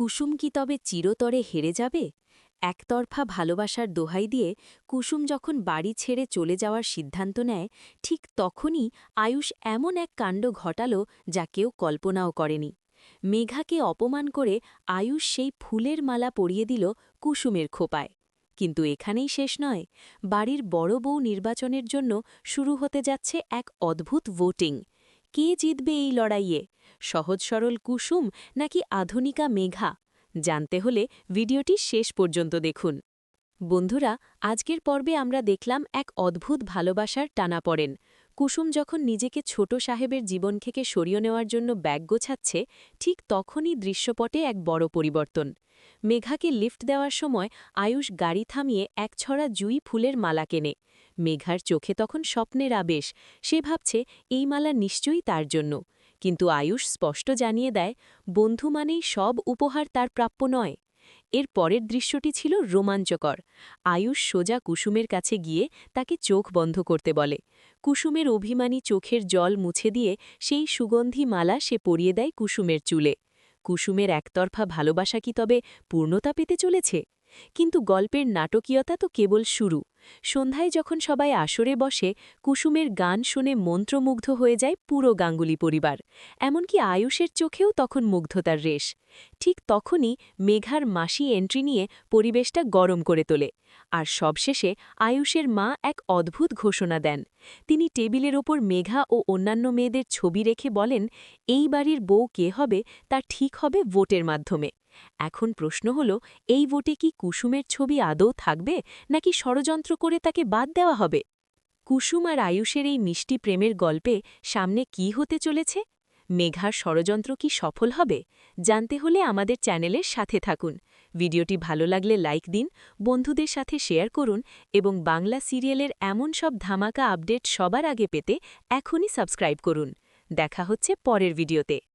কুসুম কি তবে চিরতরে হেরে যাবে? একতরফা ভালোবাসার দোহাই দিয়ে কুসুম যখন বাড়ি ছেড়ে চলে যাওয়ার সিদ্ধান্ত নেয়, ঠিক তখনই আয়ুষ এমন এক কাণ্ড ঘটাল যা কেউ কল্পনাও করেনি। মেঘাকে অপমান করে আয়ুষ সেই ফুলের মালা পরিয়ে দিল কুসুমের খোপায়। কিন্তু এখানেই শেষ নয়, বাড়ির বড় বউ নির্বাচনের জন্য শুরু হতে যাচ্ছে এক অদ্ভুত ভোটিং কে জিতবে এই লড়াইয়ে? সহজ সরল কুসুম নাকি আধুনিকা মেঘা? জানতে হলে ভিডিওটি শেষ পর্যন্ত দেখুন। বন্ধুরা, আজকের পর্বে আমরা দেখলাম এক অদ্ভুত ভালোবাসার টানা পড়েন। কুসুম যখন নিজেকে ছোট সাহেবের জীবন থেকে সরিয়ে নেওয়ার জন্য ব্যাগ গোছাচ্ছে, ঠিক তখনই দৃশ্যপটে এক বড় পরিবর্তন। মেঘাকে লিফট দেওয়ার সময় আয়ুষ গাড়ি থামিয়ে এক ছড়া জুই ফুলের মালা কেনে। মেঘার চোখে তখন স্বপ্নের আবেশ, সে ভাবছে, এই মালা নিশ্চয়ই তার জন্য। কিন্তু আয়ুষ স্পষ্ট জানিয়ে দেয়, বন্ধু মানেই সব উপহার তার প্রাপ্য নয়। এর পরের দৃশ্যটি ছিল রোমাঞ্চকর। আয়ুষ সোজা কুসুমের কাছে গিয়ে তাকে চোখ বন্ধ করতে বলে। কুসুমের অভিমানী চোখের জল মুছে দিয়ে সেই সুগন্ধি মালা সে পরিয়ে দেয় কুসুমের চুলে। কুসুমের একতরফা ভালোবাসা কি তবে পূর্ণতা পেতে চলেছে? কিন্তু গল্পের নাটকীয়তা তো কেবল শুরু। সন্ধ্যায় যখন সবাই আসরে বসে, কুসুমের গান শুনে মন্ত্রমুগ্ধ হয়ে যায় পুরো গাঙ্গুলি পরিবার। এমনকি আয়ুষের চোখেও তখন মুগ্ধতার রেশ। ঠিক তখনই মেঘার মাসি এন্ট্রি নিয়ে পরিবেশটা গরম করে তোলে। আর সবশেষে আয়ুষের মা এক অদ্ভুত ঘোষণা দেন। তিনি টেবিলের ওপর মেঘা ও অন্যান্য মেয়েদের ছবি রেখে বলেন, এই বাড়ির বউ কে হবে তা ঠিক হবে ভোটের মাধ্যমে। এখন প্রশ্ন হল, এই ভোটে কি কুসুমের ছবি আদৌ থাকবে, নাকি ষড়যন্ত্র করে তাকে বাদ দেওয়া হবে? কুসুম আর আয়ুষের এই মিষ্টি প্রেমের গল্পে সামনে কি হতে চলেছে? মেঘার ষড়যন্ত্র কি সফল হবে? জানতে হলে আমাদের চ্যানেলের সাথে থাকুন। ভিডিওটি ভালো লাগলে লাইক দিন, বন্ধুদের সাথে শেয়ার করুন এবং বাংলা সিরিয়ালের এমন সব ধামাকা আপডেট সবার আগে পেতে এখনই সাবস্ক্রাইব করুন। দেখা হচ্ছে পরের ভিডিওতে।